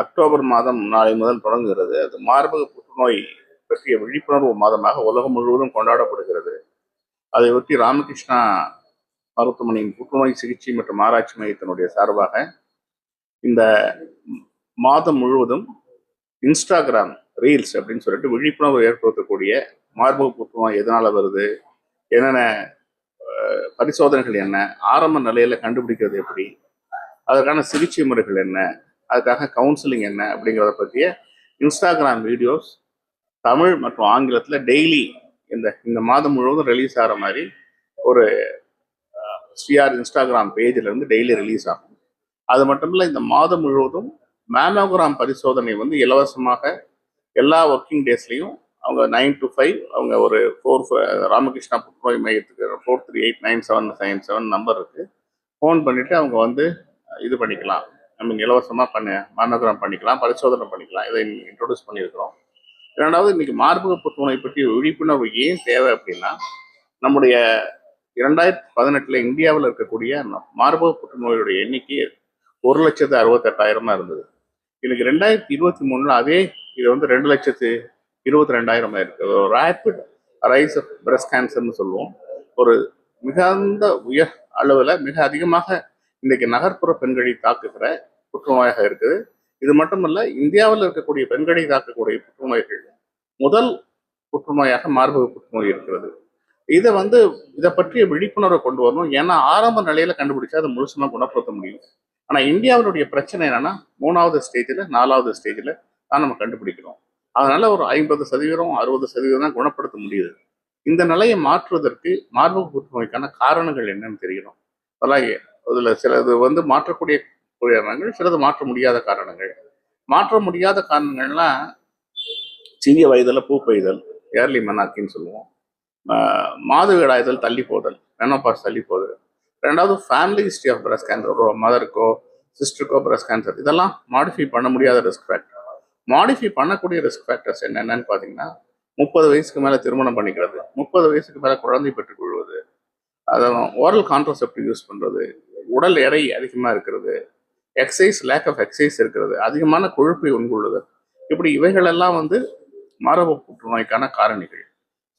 October மாதம் நாளை முதல் தொடங்குகிறது. அது மார்பக புற்றுநோய் பற்றிய விழிப்புணர்வு மாதமாக உலகம் முழுவதும் கொண்டாடப்படுகிறது. அதை ஒட்டி ராமகிருஷ்ணா மருத்துவமனையின் புற்றுநோய் சிகிச்சை மற்றும் ஆராய்ச்சி மையத்தினுடைய சார்பாக இந்த மாதம் முழுவதும் இன்ஸ்டாகிராம் ரீல்ஸ் அப்படின்னு சொல்லிட்டு விழிப்புணர்வு ஏற்படுத்தக்கூடிய மார்பக புற்றுநோய் எதனால் வருது என்னென்ன பரிசோதனைகள் என்ன ஆரம்ப நிலையில் கண்டுபிடிக்கிறது எப்படி அதற்கான சிகிச்சை முறைகள் என்ன அதுக்காக கவுன்சிலிங் என்ன அப்படிங்கிறத பற்றிய இன்ஸ்டாகிராம் வீடியோஸ் தமிழ் மற்றும் ஆங்கிலத்தில் டெய்லி இந்த இந்த மாதம் முழுவதும் ரிலீஸ் ஆகிற மாதிரி ஒரு ஸ்ரீஆர் இன்ஸ்டாகிராம் பேஜில் இருந்து டெய்லி ரிலீஸ் ஆகும். அது மட்டும் இல்லை இந்த மாதம் முழுவதும் மேமோகிராம் பரிசோதனை வந்து இலவசமாக எல்லா ஒர்க்கிங் டேஸ்லையும் அவங்க நைன் டு ஃபைவ் அவங்க ஒரு ஃபோர் ராமகிருஷ்ணா புற்றுநோய் மையத்துக்கு four three eight nine seven nine seven number இருக்குது ஃபோன் பண்ணிவிட்டு அவங்க வந்து இது பண்ணிக்கலாம். ஐ மீன் இலவசமாக பண்ண மாநகரம் பண்ணிக்கலாம் பரிசோதனை பண்ணிக்கலாம். இதை இன்ட்ரோடியூஸ் பண்ணியிருக்கிறோம். இரண்டாவது இன்றைக்கி மார்பக புற்றுநோய் பற்றி விழிப்புணர்வு ஏன் தேவை அப்படின்னா நம்முடைய இரண்டாயிரத்தி பதினெட்டில் இந்தியாவில் இருக்கக்கூடிய மார்பக புற்றுநோயுடைய எண்ணிக்கை ஒரு லட்சத்து அறுபத்தெட்டாயிரமாக இருந்தது. இன்னைக்கு ரெண்டாயிரத்தி இருபத்தி மூணில் அதே இது வந்து ரெண்டு லட்சத்து இருபத்தி ரெண்டாயிரமாக இருக்குது ஒரு ரேபிட் ரைஸ் ஆஃப் பிரஸ்ட் கேன்சர்னு சொல்லுவோம். ஒரு மிகுந்த உயர் அளவில் மிக அதிகமாக இன்றைக்கு நகர்ப்புற பெண்களை தாக்குகிற புற்றுநோயாக இருக்குது. இது மட்டுமல்ல இந்தியாவில் இருக்கக்கூடிய பெண்களை தாக்கக்கூடிய புற்றுநோய்கள் முதல் புற்றுநோயாக மார்பக புற்றுநோய் இருக்கிறது. இதை வந்து இதை பற்றிய விழிப்புணர்வை கொண்டு வரணும். ஏன்னா ஆரம்ப நிலையில கண்டுபிடிச்சா அதை முழுசுமா குணப்படுத்த முடியும் ஆனா இந்தியாவினுடைய பிரச்சனை என்னன்னா மூணாவது ஸ்டேஜில் நாலாவது ஸ்டேஜில் தான் நம்ம கண்டுபிடிக்கிறோம். அதனால ஒரு ஐம்பது சதவீதம் அறுபது சதவீதம் தான் குணப்படுத்த முடியுது. இந்த நிலையை மாற்றுவதற்கு மார்பக புற்றுநோய்க்கான காரணங்கள் என்னன்னு தெரியணும். அதெல்லாம் அதில் சிலது வந்து மாற்றக்கூடிய காரணங்கள் சிலது மாற்ற முடியாத காரணங்கள். மாற்ற முடியாத காரணங்கள்லாம் சிறிய வயதில் பூ பெய்தல் ஏர்லி மெனாக்கின்னு சொல்லுவோம். மாதவிடாயுதல் தள்ளி போதல் மெனோபாஸ் தள்ளி போதல். ரெண்டாவது family history of breast cancer ஒரு மதருக்கோ சிஸ்டருக்கோ பிரஸ்ட் கேன்சர் இதெல்லாம் மாடிஃபை பண்ண முடியாத ரிஸ்க் ஃபேக்டர் மாடிஃபை பண்ணக்கூடிய ரிஸ்க் ஃபேக்டர்ஸ் என்னென்னு பார்த்தீங்கன்னா முப்பது வயசுக்கு மேலே திருமணம் பண்ணிக்கிறது முப்பது வயசுக்கு மேலே குழந்தை பெற்றுக்கொள்வது அதை ஓரல் கான்ட்ரசெப்டிவ் யூஸ் பண்ணுறது உடல் எடை அதிகமாக இருக்கிறது எக்ஸசைஸ் லேக் ஆஃப் எக்ஸசைஸ் இருக்கிறது. அதிகமான கொழுப்பை உண்கொள்ளுதல். இப்படி இவைகளெல்லாம் வந்து மாரப புற்றுநோய்க்கான காரணிகள்.